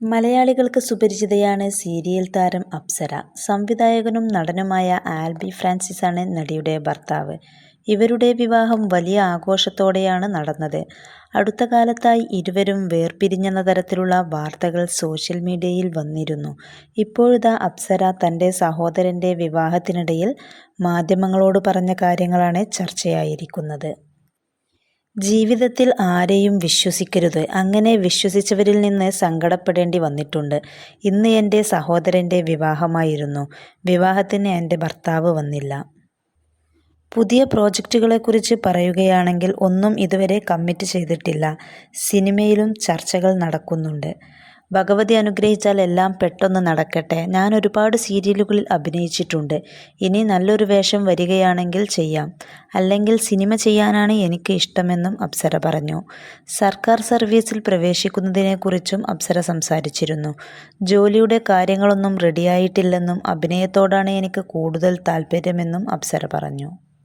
മലയാളികൾക്ക് സുപരിചിതയാണ് സീരിയൽ താരം അപ്സര. സംവിധായകനും നടനുമായ ആൽബി ഫ്രാൻസിസ് ആണ് നടിയുടെ ഭർത്താവ്. ഇവരുടെ വിവാഹം വലിയ ആഘോഷത്തോടെയാണ് നടന്നത്. അടുത്ത കാലത്തായി ഇരുവരും വേർപിരിഞ്ഞെന്ന തരത്തിലുള്ള വാർത്തകൾ സോഷ്യൽ മീഡിയയിൽ വന്നിരുന്നു. ഇപ്പോഴിതാ അപ്സര തന്റെ സഹോദരന്റെ വിവാഹത്തിനിടയിൽ മാധ്യമങ്ങളോട് പറഞ്ഞ കാര്യങ്ങളാണ് ചർച്ചയായിരിക്കുന്നത്. ജീവിതത്തിൽ ആരെയും വിശ്വസിക്കരുത്. അങ്ങനെ വിശ്വസിച്ചവരിൽ നിന്ന് സങ്കടപ്പെടേണ്ടി വന്നിട്ടുണ്ട്. ഇന്ന് എന്റെ സഹോദരന്റെ വിവാഹമായിരുന്നു. വിവാഹത്തിന് എന്റെ ഭർത്താവ് വന്നില്ല. പുതിയ പ്രോജക്റ്റുകളെക്കുറിച്ച് പറയുകയാണെങ്കിൽ ഒന്നും ഇതുവരെ കമ്മിറ്റ് ചെയ്തിട്ടില്ല. സിനിമയിലും ചർച്ചകൾ നടക്കുന്നുണ്ട്. ഭഗവതി അനുഗ്രഹിച്ചാൽ എല്ലാം പെട്ടെന്ന് നടക്കട്ടെ. ഞാൻ ഒരുപാട് സീരിയലുകളിൽ അഭിനയിച്ചിട്ടുണ്ട്. ഇനി നല്ലൊരു വേഷം വരികയാണെങ്കിൽ ചെയ്യാം. അല്ലെങ്കിൽ സിനിമ ചെയ്യാനാണ് എനിക്ക് ഇഷ്ടമെന്നും അപ്സര പറഞ്ഞു. സർക്കാർ സർവീസിൽ പ്രവേശിക്കുന്നതിനെക്കുറിച്ചും അപ്സര സംസാരിച്ചിരുന്നു. ജോലിയുടെ കാര്യങ്ങളൊന്നും റെഡിയായിട്ടില്ലെന്നും അഭിനയത്തോടാണ് എനിക്ക് കൂടുതൽ താല്പര്യമെന്നും അപ്സര പറഞ്ഞു.